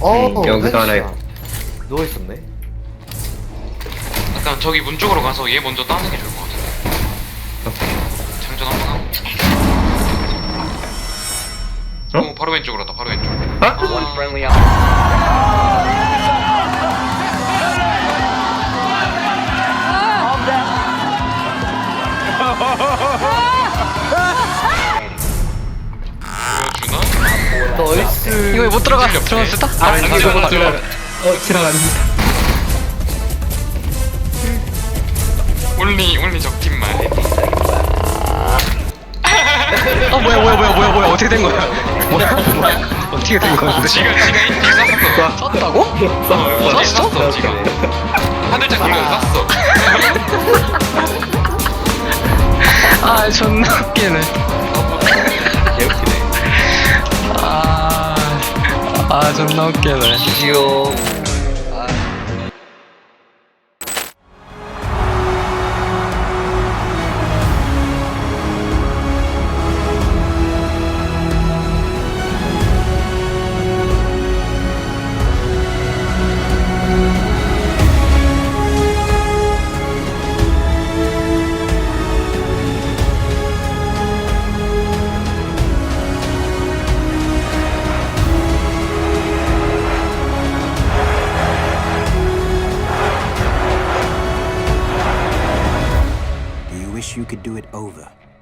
어, 음, 여기도 하나 펜스야. 누워 있었네. 일단 저기 문 쪽으로 가서 얘 먼저 따는 게 좋을 것 같은데. 장전 한번 하고. 어? 어? 바로 왼쪽으로 다 바로 왼쪽. One 나? 나이스. 이거 못 들어가. 들어갔을까? 아, 이거 못 들어가. 어 지나가는 올리 올리 적팀만. 어 뭐야 뭐야 뭐야 뭐야 뭐야 어떻게 된 거야? 뭐야 뭐야 어떻게 된 건데? 지금 지금 인디 쐈어. 샀다고? 어, 쐈어? 쐈어 지금. 하늘색 돌려서 쐈어. 아 존나 웃기네. 개웃기네. ー、そんな OK だね。一応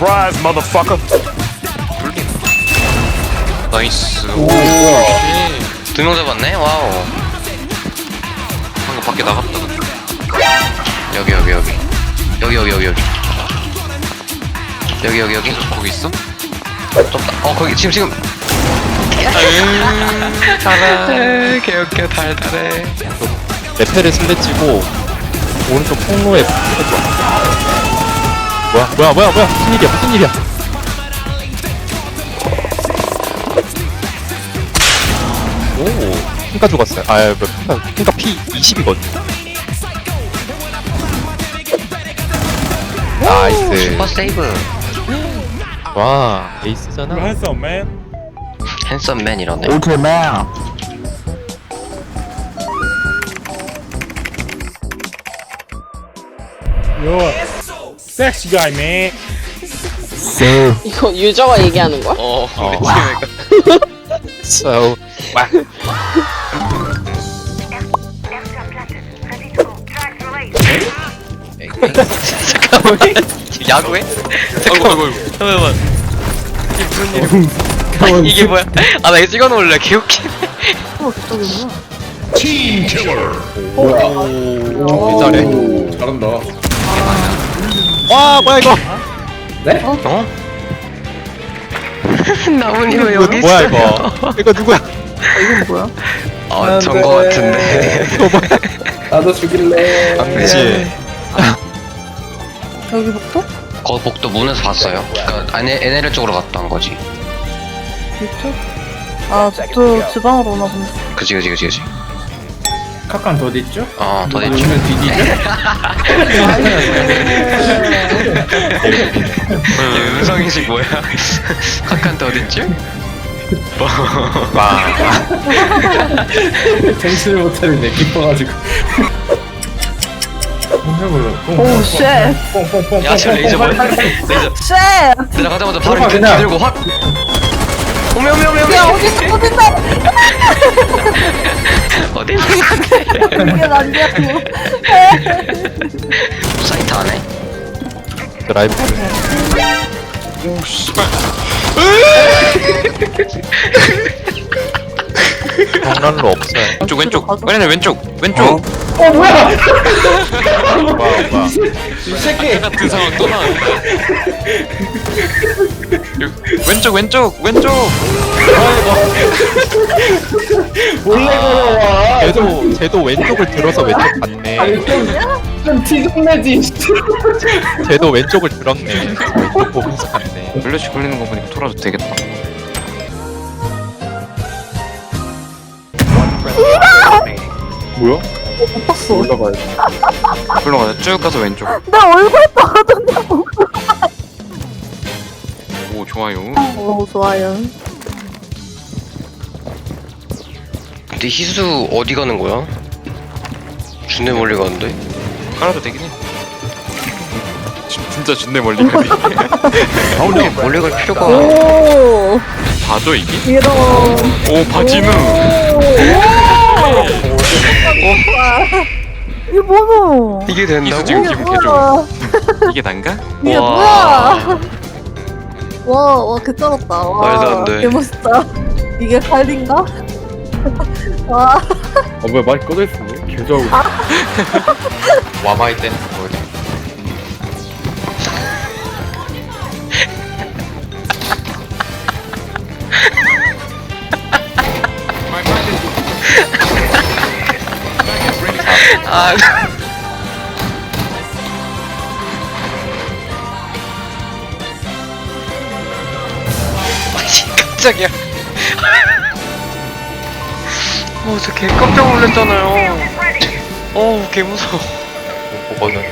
surprise, motherfucker. 나이스. 오, 씨. 두명 잡았네? 와우. 방금 밖에 나갔다. 여기, 여기, 여기. 여기, 여기, 여기, 여기. 여기, 여기, 여기. 거기 있어? 좁다. 어, 거기, 지금, 지금. 달아. 개웃겨, 달달해. 레페를 손대치고 오른쪽 통로에 붙여줘. 뭐야 뭐야 뭐야 뭐야. 무슨 일이야 무슨 일이야. 오 핑카 죽었어요. 아뭐 핑카 핑카 P 20이거든 나이스. 슈퍼 세이브. 와 에이스잖아. 핸섬맨이라네. 이 거 유저가 얘기하는 거야? 어, 우리 어. 팀에 so 잠깐만. 야구해? 잠깐만. 잠깐만. 이게 무슨 일이야? 이게 뭐야? 아, 나 이거 찍어놓을래. 개웃기네. 오 잘해 잘한다 와 뭐야 이거 어? 나무님 왜 여기 뭐야 있어요? 이거 이거 누구야 아, 전거 같은데. 이거 뭐야 나도 죽일래 그치 여기부터? 거 복도 문에서 봤어요. 그니까, 아니, NL 쪽으로 갔다 온 거지. 이쪽? 아, 저 지방으로 오나 본데. 그지, 그지, 그지, 그지. 카칸 더 있죠? 어, 더 됐죠. 누르면 뒤지죠? 얘 음성인식 뭐야? 카칸트 어딨지? 와 정신을 못차리네 기뻐가지고 오, 쉣! 야, 저 레이저 뭐야? 레이저. 쉣! 들어가자마자 바로 들어가, 이렇게 그냥. 들고 확! 오메 오메 오메 오메. 야 어디서 터진다 어디서 그게 난리야고 사이트 안에? 드라이브. 오 씨발. 경란로 없어요. 왼쪽 왼쪽. 왼쪽 왼쪽 왼쪽. 어 뭐야? 뭐야 뭐야 이 새끼. 같은 상황 또 나왔네 왼쪽 왼쪽 왼쪽 몰래 걸어와. 쟤도 쟤도 왼쪽을 들어서 왼쪽 갔네 아니 좀좀 티좀 내지. 쟤도 왼쪽을 들었네 왼쪽 보면서 갔네 블러시 걸리는 거 보니까 돌아도 되겠다 뭐야? 못 봤어. 올라가야 돼 올라가자 쭉 가서 왼쪽 내 얼굴 떨어졌냐고. 오 좋아요 오, 좋아요. 근데 희수 어디 가는 거야? 준내 멀리 가는데? 깔아도 되긴 해 진- 진짜 준내 멀리 가네 근데 멀리 갈 필요가 오, 봐줘 이게? 이런. 오 바지는 이게 뭐노? 이게 이수 된다고? 지금 이게 기분 개좋 뭐야? 이게 난가? 이게 와. 뭐야? 와, 와, 개쩔었다. 와, 말도 안 돼. 개 멋있다. 이게 칼인가? 와, 어 뭐야 마이크 꺼져 있었네. 개좋아하고. 와마이 땐뭐 아 깜짝이야. 어 저 개 깜짝 놀랐잖아요. 어우 개 무서워. 그거는